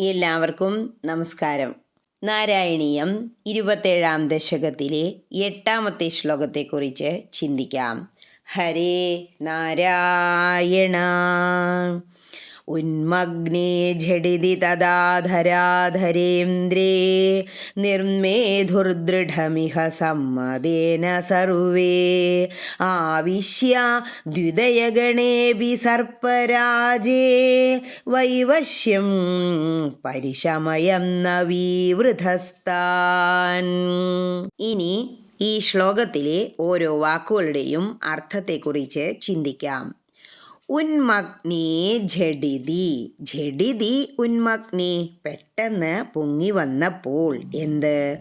എല്ലാവർക്കും നമസ്കാരം. നാരായണീയം ഇരുപത്തേഴാം ദശകത്തിലെ എട്ടാമത്തെ ശ്ലോകത്തെക്കുറിച്ച് ചിന്തിക്കാം. ഹരേ നാരായണ. ഉന്മഗ്നേ ഝടിതി തദാധരാധരേന്ദ്രേ. നിർമേധുർദൃഢമിഹ സമ്മതേന സർവേ. ആവിശ്യ ദ്വിതയഗണേപി സർപ്പരാജേ. വൈവശ്യം പരിശമയം നവീവൃതസ്ഥാൻ ഇനി ഈ ശ്ലോകത്തിലെ ഓരോ വാക്കുകളുടെയും അർത്ഥത്തെക്കുറിച്ച് ചിന്തിക്കാം. ഉന്മഗ്നി ഝടിതി ഝടിതി ഉന്മഗ്നി പെട്ടെന്ന് പൊങ്ങി വന്നപ്പോൾ എന്ത്?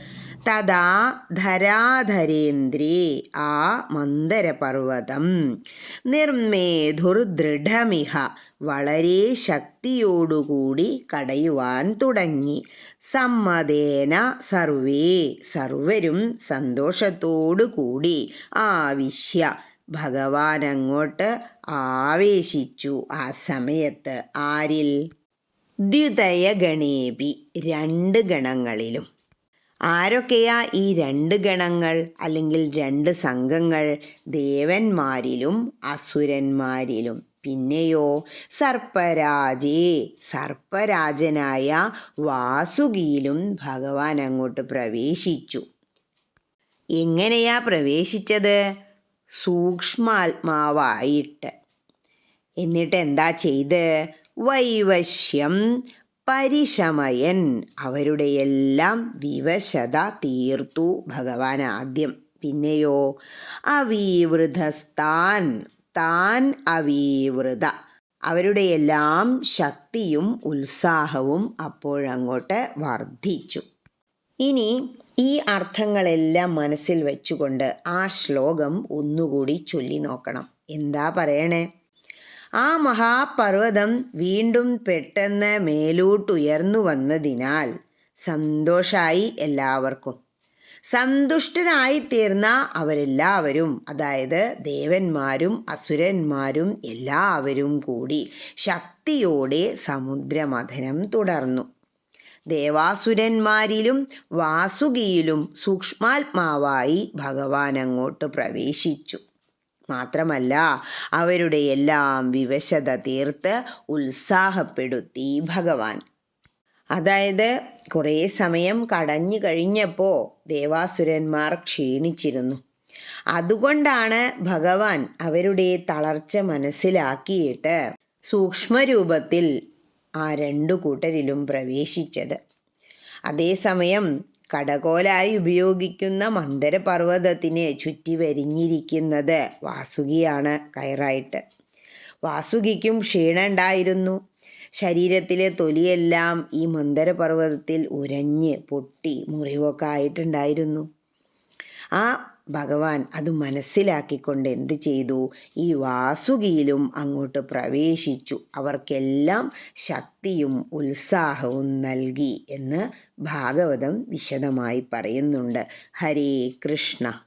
തഥാ ധരാധരേന്ദ്രേ ആ മന്ദരപർവതം. നിർമേധുർദൃഢമിഹ വളരെ ശക്തിയോടുകൂടി കടയുവാൻ തുടങ്ങി. സമ്മതേന സർവേ. സർവരും സന്തോഷത്തോടുകൂടി ആവിശ്യ. ഭഗവാൻ അങ്ങോട്ട് ആവേശിച്ചു ആ സമയത്ത് ആരിൽ? ദ്വിതയ ഗണേപി രണ്ട് ഗണങ്ങളിലും. ആരൊക്കെയാ ഈ രണ്ട് ഗണങ്ങൾ അല്ലെങ്കിൽ രണ്ട് സംഘങ്ങൾ? ദേവന്മാരിലും അസുരന്മാരിലും. പിന്നെയോ സർപ്പരാജേ സർപ്പരാജനായ വാസുകിയിലും ഭഗവാൻ അങ്ങോട്ട് പ്രവേശിച്ചു. എങ്ങനെയാ പ്രവേശിച്ചത്? സൂക്ഷ്മാത്മാവായിട്ട്. എന്നിട്ട് എന്താ ചെയ്ത്? വൈവശ്യം പരിശമയൻ അവരുടെ എല്ലാം വിവശത തീർത്തു ഭഗവാൻ ആദ്യം. പിന്നെയോ അവീവൃതസ്ഥാൻ താൻ അവീവൃത. അവരുടെ എല്ലാം ശക്തിയും ഉത്സാഹവും അപ്പോഴങ്ങോട്ട് വർദ്ധിച്ചു. ഇനി ഈ അർത്ഥങ്ങളെല്ലാം മനസ്സിൽ വെച്ചുകൊണ്ട് ആ ശ്ലോകം ഒന്നുകൂടി ചൊല്ലി നോക്കണം. എന്താ പറയണേ? ആ മഹാപർവതം വീണ്ടും പെട്ടെന്ന് മേലോട്ടുയർന്നു വന്നതിനാൽ സന്തോഷായി എല്ലാവർക്കും. സന്തുഷ്ടനായി തീർന്ന അവരെല്ലാവരും അതായത് ദേവന്മാരും അസുരന്മാരും എല്ലാവരും കൂടി ശക്തിയോടെ സമുദ്രമഥനം തുടർന്നു. ദേവാസുരന്മാരിലും വാസുകിയിലും സൂക്ഷ്മാത്മാവായി ഭഗവാൻ അങ്ങോട്ട് പ്രവേശിച്ചു. മാത്രമല്ല അവരുടെ എല്ലാം വിവശത തീർത്ത് ഉത്സാഹപ്പെടുത്തി ഭഗവാൻ. അതായത് കുറേ സമയം കടഞ്ഞു കഴിഞ്ഞപ്പോൾ ദേവാസുരന്മാർ ക്ഷീണിച്ചിരുന്നു. അതുകൊണ്ടാണ് ഭഗവാൻ അവരുടെ തളർച്ച മനസ്സിലാക്കിയിട്ട് സൂക്ഷ്മരൂപത്തിൽ ആ രണ്ടു കൂട്ടരിലും പ്രവേശിച്ചത്. അതേസമയം കടകോലായി ഉപയോഗിക്കുന്ന മന്ദരപർവതത്തിനെ ചുറ്റി വരിഞ്ഞിരിക്കുന്നത് വാസുകിയാണ് കയറായിട്ട്. വാസുകിക്കും ക്ഷീണമുണ്ടായിരുന്നു ശരീരത്തിലെ തൊലിയെല്ലാം ഈ മന്ദരപർവതത്തിൽ ഉരഞ്ഞ് പൊട്ടി മുറിവൊക്കെ ആയിട്ടുണ്ടായിരുന്നു. ആ ഭഗവാൻ അത് മനസ്സിലാക്കിക്കൊണ്ട് എന്ത് ചെയ്തു? ഈ വാസുകിയിലും അങ്ങോട്ട് പ്രവേശിച്ചു. അവർക്കെല്ലാം ശക്തിയും ഉത്സാഹവും നൽകി എന്ന് ഭാഗവതം വിശദമായി പറയുന്നുണ്ട്. ഹരേ കൃഷ്ണ.